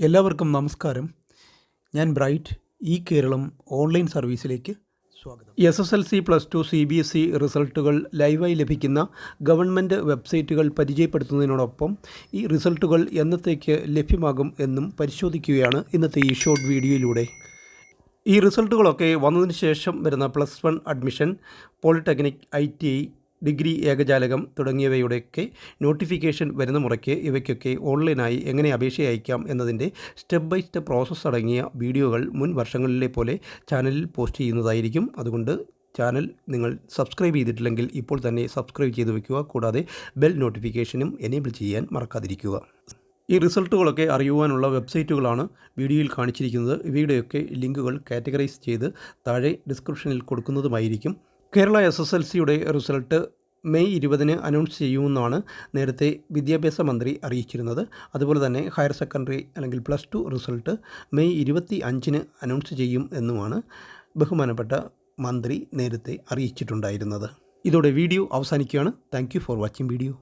എല്ലാവർക്കും നമസ്കാരം. ഞാൻ ബ്രൈറ്റ്. ഈ കേരളം ഓൺലൈൻ സർവീസിലേക്ക് സ്വാഗതം. S S L C plus two C B S E റിസൾട്ടുകൾ ലൈവായി ലഭിക്കുന്ന ഗവൺമെന്റ് വെബ്സൈറ്റുകൾ പരിചയപ്പെടുത്തുന്നതിനോടൊപ്പം ഈ റിസൾട്ടുകൾ എന്നത്തേക്ക് ലഭ്യമാകും എന്നും പരിശോധിക്കുകയാണ് ഇന്നത്തെ ഈ ഷോർട്ട് വീഡിയോയിലൂടെ ഈ റിസൾട്ടുകളൊക്കെ വന്നതിന് ശേഷം വരുന്ന plus one admission polytechnic I T I degree ഏകജാലകം തുടങ്ങിയവയുടെയൊക്കെ നോട്ടിഫിക്കേഷൻ വരുന്ന മുറയ്ക്ക് ഇവയ്ക്കൊക്കെ ഓൺലൈനായി എങ്ങനെ അപേക്ഷ അയക്കാം എന്നതിന്റെ സ്റ്റെപ്പ് ബൈ സ്റ്റെപ്പ് പ്രോസസ്സ് അടങ്ങിയ വീഡിയോകൾ മുൻ വർഷങ്ങളിലെ പോലെ ചാനലിൽ പോസ്റ്റ് ചെയ്യുന്നതായിരിക്കും. അതുകൊണ്ട് ചാനൽ നിങ്ങൾ സബ്സ്ക്രൈബ് ചെയ്തിട്ടില്ലെങ്കിൽ ഇപ്പോൾ തന്നെ സബ്സ്ക്രൈബ് ചെയ്ത് വയ്ക്കുക കൂടാതെ ബെൽ നോട്ടിഫിക്കേഷനും എനേബിൾ ചെയ്യാൻ മറക്കാതിരിക്കുക. ഈ റിസൾട്ടുകളൊക്കെ അറിയുവാനുള്ള വെബ്സൈറ്റുകളാണ് വീഡിയോയിൽ കാണിച്ചിരിക്കുന്നത്. ഇവയുടെയൊക്കെ ലിങ്കുകൾ കാറ്റഗറൈസ് ചെയ്ത് താഴെ ഡിസ്ക്രിപ്ഷനിൽ കൊടുക്കുന്നതുമായിരിക്കും. കേരള എസ് എസ് എൽ സിയുടെ റിസൾട്ട് മെയ് ഇരുപതിന് അനൗൺസ് ചെയ്യുമെന്നാണ് നേരത്തെ വിദ്യാഭ്യാസ മന്ത്രി അറിയിച്ചിരുന്നത്. അതുപോലെ തന്നെ ഹയർ സെക്കൻഡറി അല്ലെങ്കിൽ പ്ലസ് ടു റിസൾട്ട് മെയ് ഇരുപത്തി അഞ്ചിന് അനൗൺസ് ചെയ്യും എന്നുമാണ് ബഹുമാനപ്പെട്ട മന്ത്രി നേരത്തെ അറിയിച്ചിട്ടുണ്ടായിരുന്നത്. ഇതോടെ വീഡിയോ അവസാനിക്കുകയാണ്. Thank for watching video